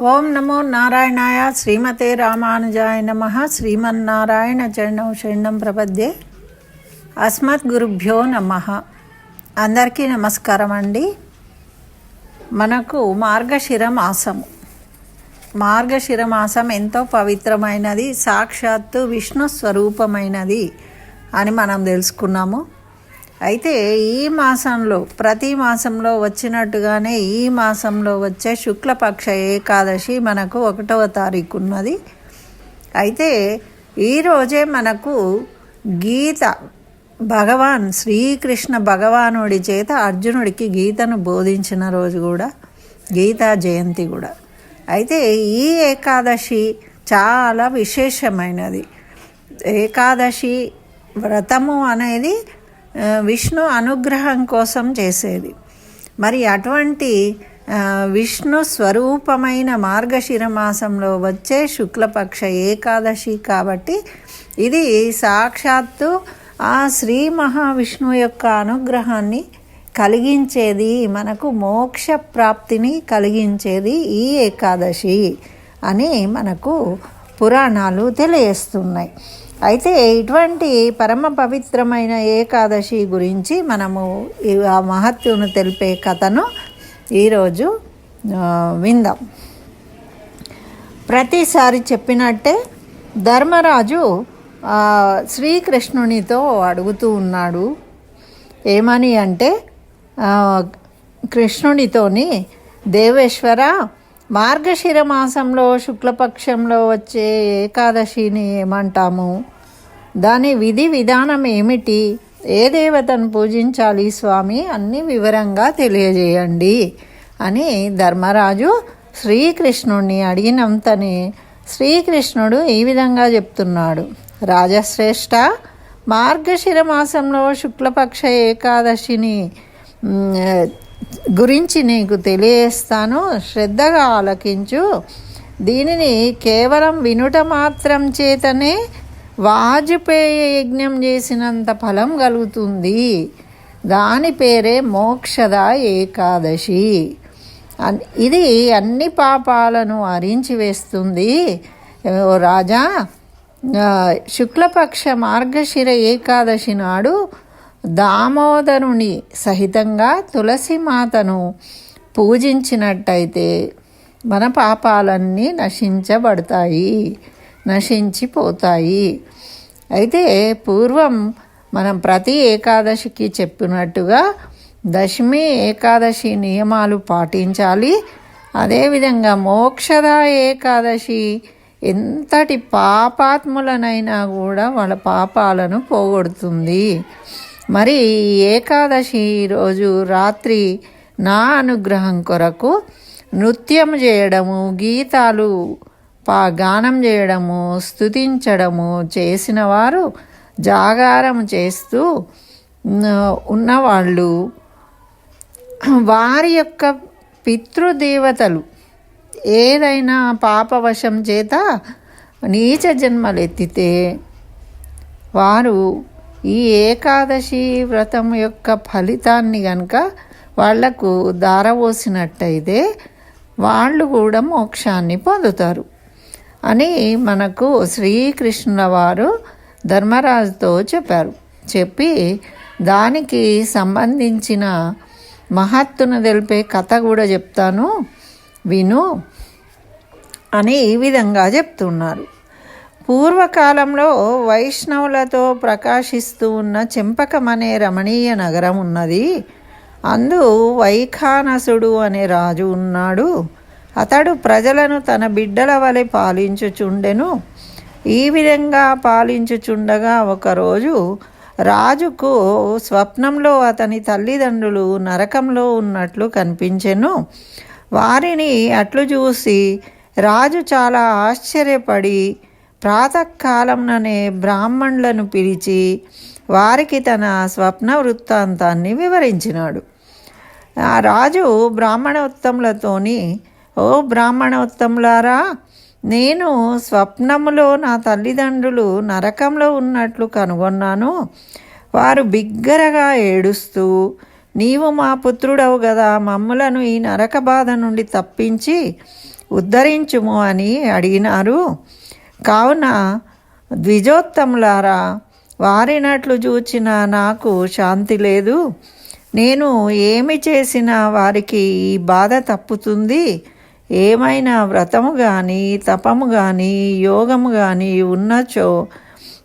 ఓం నమో నారాయణాయ శ్రీమతే రామానుజాయ నమ. శ్రీమన్నారాయణ చరణం శరణం ప్రపద్యే. అస్మత్ గురుభ్యో నమ. అందరికీ నమస్కారం అండి. మనకు మార్గశిర మాసము మార్గశిర మాసం ఎంతో పవిత్రమైనది సాక్షాత్తు విష్ణు స్వరూపమైనది అని మనం తెలుసుకున్నాము. అయితే ఈ మాసంలో ప్రతి మాసంలో వచ్చినట్టుగానే ఈ మాసంలో వచ్చే శుక్లపక్ష ఏకాదశి మనకు ఒకటవ తారీఖు ఉన్నది అయితే ఈరోజే మనకు గీత భగవాన్ శ్రీకృష్ణ భగవానుడి చేత అర్జునుడికి గీతను బోధించిన రోజు కూడా గీతా జయంతి కూడా. అయితే ఈ ఏకాదశి చాలా విశేషమైనది. ఏకాదశి వ్రతము అనేది విష్ణు అనుగ్రహం కోసం చేసేది. మరి అటువంటి విష్ణు స్వరూపమైన మార్గశిర మాసంలో వచ్చే శుక్లపక్ష ఏకాదశి కాబట్టి ఇది సాక్షాత్తు ఆ శ్రీ మహావిష్ణువు యొక్క అనుగ్రహాన్ని కలిగించేది మనకు మోక్ష ప్రాప్తిని కలిగించేది ఈ ఏకాదశి అని మనకు పురాణాలు తెలియజేస్తున్నాయి అయితే ఇటువంటి పరమ పవిత్రమైన ఏకాదశి గురించి మనము ఆ మహత్తును తెలిపే కథను ఈరోజు విందాం. ప్రతిసారి చెప్పినట్టే ధర్మరాజు శ్రీకృష్ణునితో అడుగుతూ ఉన్నాడు. ఏమని అంటే కృష్ణునితోని దేవేశ్వర మార్గశిర మాసంలో శుక్లపక్షంలో వచ్చే ఏకాదశిని ఏమంటాము? దాని విధి విధానం ఏమిటి? ఏ దేవతను పూజించాలి స్వామి? అన్ని వివరంగా తెలియజేయండి అని ధర్మరాజు శ్రీకృష్ణుడిని అడిగినంతనే శ్రీకృష్ణుడు ఈ విధంగా చెప్తున్నాడు. రాజశ్రేష్ఠ మార్గశిర మాసంలో శుక్లపక్ష ఏకాదశిని గురించి నీకు తెలియజేస్తాను. శ్రద్ధగా ఆలకించు. దీనిని కేవలం వినుట మాత్రం చేతనే వాజపేయ యజ్ఞం చేసినంత ఫలం కలుగుతుంది. దాని పేరే మోక్షద ఏకాదశి. ఇది అన్ని పాపాలను అరించి వేస్తుంది. ఓ రాజా శుక్లపక్ష మార్గశిర ఏకాదశి నాడు దామోదరుని సహితంగా తులసి మాతను పూజించినట్టయితే మన పాపాలన్నీ నశించబడతాయి నశించిపోతాయి. అయితే పూర్వం మనం ప్రతి ఏకాదశికి చెప్పినట్టుగా దశమి ఏకాదశి నియమాలు పాటించాలి. అదేవిధంగా మోక్షద ఏకాదశి ఎంతటి పాపాత్ములనైనా కూడా వాళ్ళ పాపాలను పోగొడుతుంది. మరి ఏకాదశి రోజు రాత్రి నా అనుగ్రహం కొరకు నృత్యం చేయడము గీతాలు పా గానం చేయడము స్తుతించడము చేసిన వారు జాగారం చేస్తూ ఉన్నవాళ్ళు వారి యొక్క పితృదేవతలు ఏదైనా పాపవశం చేత నీచ జన్మలెత్తితే వారు ఈ ఏకాదశి వ్రతం యొక్క ఫలితాన్ని గనక వాళ్ళకు దారవోసినట్టయితే వాళ్ళు కూడా మోక్షాన్ని పొందుతారు. అని మనకు శ్రీకృష్ణుల వారు ధర్మరాజుతో చెప్పారు. చెప్పి దానికి సంబంధించిన మహత్తును తెలిపే కథ కూడా చెప్తాను. విను అని ఈ విధంగా చెప్తున్నారు. పూర్వకాలంలో వైష్ణవులతో ప్రకాశిస్తూ ఉన్న చెంపకం అనే రమణీయ నగరం ఉన్నది. అందు వైఖానసుడు అనే రాజు ఉన్నాడు. అతడు ప్రజలను తన బిడ్డల వలె పాలించుచుండెను. ఈ విధంగా పాలించుచుండగా ఒకరోజు రాజుకు స్వప్నంలో అతని తల్లిదండ్రులు నరకంలో ఉన్నట్లు కనిపించెను. వారిని అట్లు చూసి రాజు చాలా ఆశ్చర్యపడి ప్రాతకాలంలోనే బ్రాహ్మణులను పిలిచి వారికి తన స్వప్న వృత్తాంతాన్ని వివరించినాడు. ఆ రాజు బ్రాహ్మణోత్తములతోని ఓ బ్రాహ్మణోత్తములారా నేను స్వప్నములో నా తల్లిదండ్రులు నరకంలో ఉన్నట్లు కనుగొన్నాను. వారు బిగ్గరగా ఏడుస్తూ నీవు మా పుత్రుడవు కదా మమ్ములను ఈ నరక బాధ నుండి తప్పించి ఉద్ధరించుము అని అడిగినారు. కావున ద్విజోత్తములారా వారినట్లు చూచిన నాకు శాంతి లేదు. నేను ఏమి చేసినా వారికి ఈ బాధ తప్పుతుంది. ఏమైనా వ్రతము కానీ తపము కానీ యోగము కానీ ఉన్నచో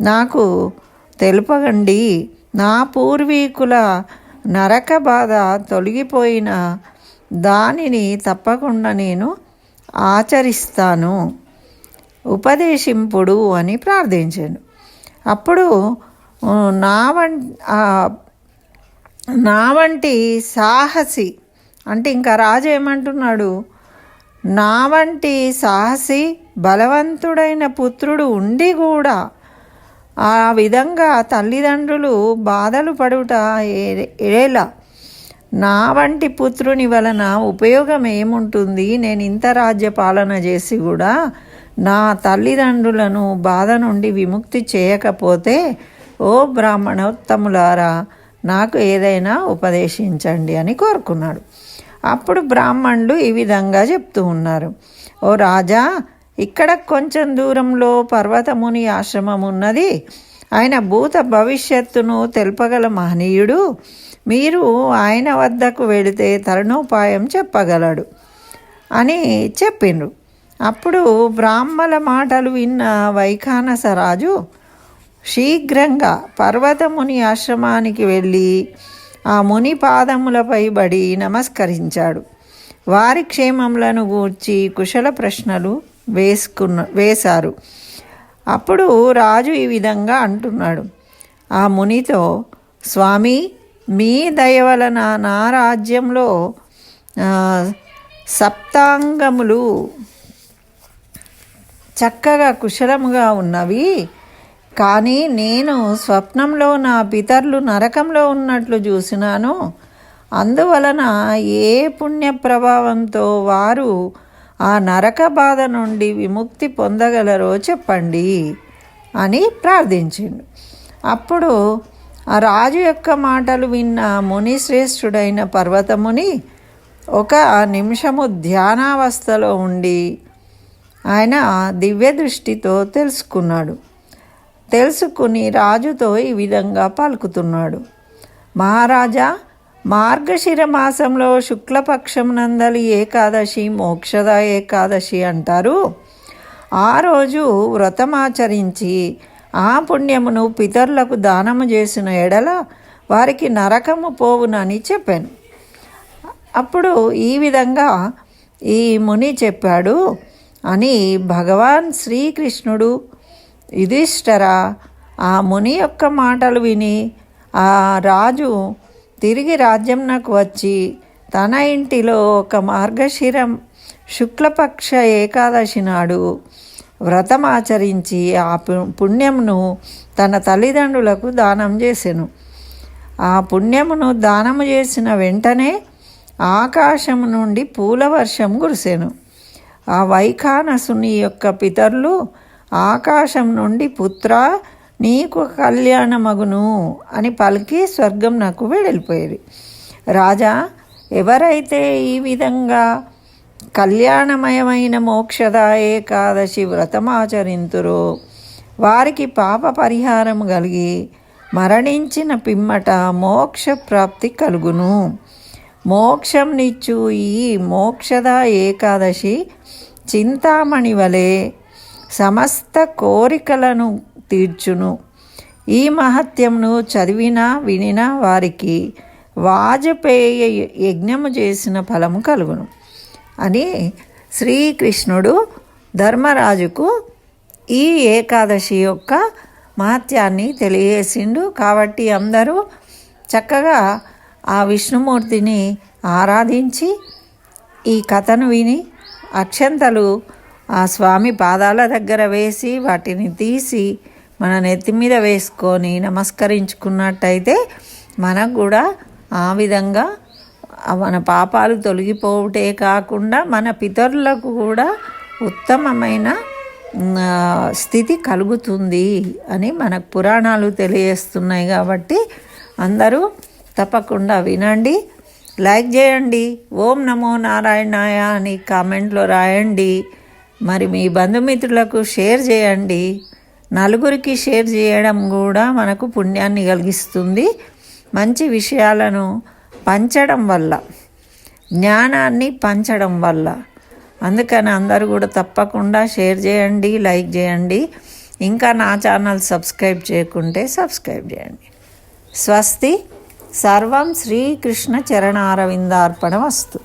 నాకు తెలుపగండి. నా పూర్వీకుల నరక బాధ తొలగిపోయిన దానిని తప్పకుండా నేను ఆచరిస్తాను. ఉపదేశింపుడు అని ప్రార్థించాను. అప్పుడు నా వం నా వంటి సాహసి అంటే ఇంకా రాజు ఏమంటున్నాడు? నా వంటి సాహసి బలవంతుడైన పుత్రుడు ఉండి కూడా ఆ విధంగా తల్లిదండ్రులు బాధలు పడుట ఏలా? నా వంటి పుత్రుని వలన ఉపయోగం ఏముంటుంది? నేను ఇంత రాజ్య పాలన చేసి కూడా నా తల్లిదండ్రులను బాధ నుండి విముక్తి చేయకపోతే ఓ బ్రాహ్మణోత్తములారా నాకు ఏదైనా ఉపదేశించండి అని కోరుకున్నాడు. అప్పుడు బ్రాహ్మణులు ఈ విధంగా చెప్తూ ఉన్నారు. ఓ రాజా ఇక్కడ కొంచెం దూరంలో పర్వతముని ఆశ్రమం ఉన్నది. ఆయన భూత భవిష్యత్తును తెలుపగల మహనీయుడు. మీరు ఆయన వద్దకు వెళితే తరుణోపాయం చెప్పగలడు అని చెప్పిండ్రు అప్పుడు బ్రాహ్మల మాటలు విన్న వైఖానసరాజు శీఘ్రంగా పర్వతముని ఆశ్రమానికి వెళ్ళి ఆ ముని పాదములపై బడి నమస్కరించాడు. వారి క్షేమములను గూర్చి కుశల ప్రశ్నలు వేసుకున్న వేశారు. అప్పుడు రాజు ఈ విధంగా అంటున్నాడు. ఆ మునితో స్వామి మీ దయ వలన నా రాజ్యంలో సప్తాంగములు చక్కగా కుశలముగా ఉన్నవి. కానీ నేను స్వప్నంలో నా పితరులు నరకంలో ఉన్నట్లు చూసినాను. అందువలన ఏ పుణ్య ప్రభావంతో వారు ఆ నరక బాధ నుండి విముక్తి పొందగలరో చెప్పండి అని ప్రార్థించిండు. అప్పుడు ఆ రాజు యొక్క మాటలు విన్న మునిశ్రేష్ఠుడైన పర్వతముని ఒక నిమిషము ధ్యానావస్థలో ఉండి ఆయన దివ్య దృష్టితో తెలుసుకున్నాడు. తెలుసుకుని రాజుతో ఈ విధంగా పలుకుతున్నాడు. మహారాజా మార్గశిర మాసంలో శుక్లపక్షం నందలి ఏకాదశి మోక్షద ఏకాదశి అంటారు. ఆ రోజు వ్రతమాచరించి ఆ పుణ్యమును పితరులకు దానము చేసిన ఎడల వారికి నరకము పోవునని చెప్పాను. అప్పుడు ఈ విధంగా ఈ ముని చెప్పాడు అని భగవాన్ శ్రీకృష్ణుడు యుధిష్ఠర ఆ ముని యొక్క మాటలు విని ఆ రాజు తిరిగి రాజ్యంనకు వచ్చి తన ఇంటిలో ఒక మార్గశిరం శుక్లపక్ష ఏకాదశి నాడు వ్రతమాచరించి ఆ పు- పుణ్యమును తన తల్లిదండ్రులకు దానం చేసెను. ఆ పుణ్యమును దానము చేసిన వెంటనే ఆకాశము నుండి పూల వర్షం కురిసెను. ఆ వైఖానసుని యొక్క పితరులు ఆకాశం నుండి పుత్ర నీకు కళ్యాణమగును అని పలికి స్వర్గం నాకు వెళ్ళిపోయేది రాజా ఎవరైతే ఈ విధంగా కళ్యాణమయమైన మోక్షద ఏకాదశి వ్రతమాచరింతురో వారికి పాప పరిహారం కలిగి మరణించిన పిమ్మట మోక్ష ప్రాప్తి కలుగును. మోక్షం నిచ్చు ఈ మోక్షద ఏకాదశి చింతామణి వలె సమస్త కోరికలను తీర్చును. ఈ మహత్యంను చదివినా వినినా వారికి వాజపేయ యజ్ఞము చేసిన ఫలము కలుగును. అని శ్రీకృష్ణుడు ధర్మరాజుకు ఈ ఏకాదశి యొక్క మహత్యాన్ని తెలియజేసిండు. కాబట్టి అందరూ చక్కగా ఆ విష్ణుమూర్తిని ఆరాధించి ఈ కథను విని అక్షంతలు ఆ స్వామి పాదాల దగ్గర వేసి వాటిని తీసి మన నెత్తి మీద వేసుకొని నమస్కరించుకున్నట్టయితే మనకు కూడా ఆ విధంగా మన పాపాలు తొలగిపోవటే కాకుండా మన పితరులకు కూడా ఉత్తమమైన స్థితి కలుగుతుంది అని మనకు పురాణాలు తెలియజేస్తున్నాయి కాబట్టి అందరూ తప్పకుండా వినండి. లైక్ చేయండి. ఓం నమో నారాయణాయ అని కామెంట్లో రాయండి. మరి మీ బంధుమిత్రులకు షేర్ చేయండి. నలుగురికి షేర్ చేయడం కూడా మనకు పుణ్యాన్ని కలిగిస్తుంది. మంచి విషయాలను పంచడం వల్ల జ్ఞానాన్ని పంచడం వల్ల. అందుకని అందరూ కూడా తప్పకుండా షేర్ చేయండి లైక్ చేయండి. ఇంకా నా ఛానల్ సబ్స్క్రైబ్ చేయకుంటే సబ్స్క్రైబ్ చేయండి. స్వస్తి సర్వం శ్రీకృష్ణ చరణారవిందార్పణ వస్తు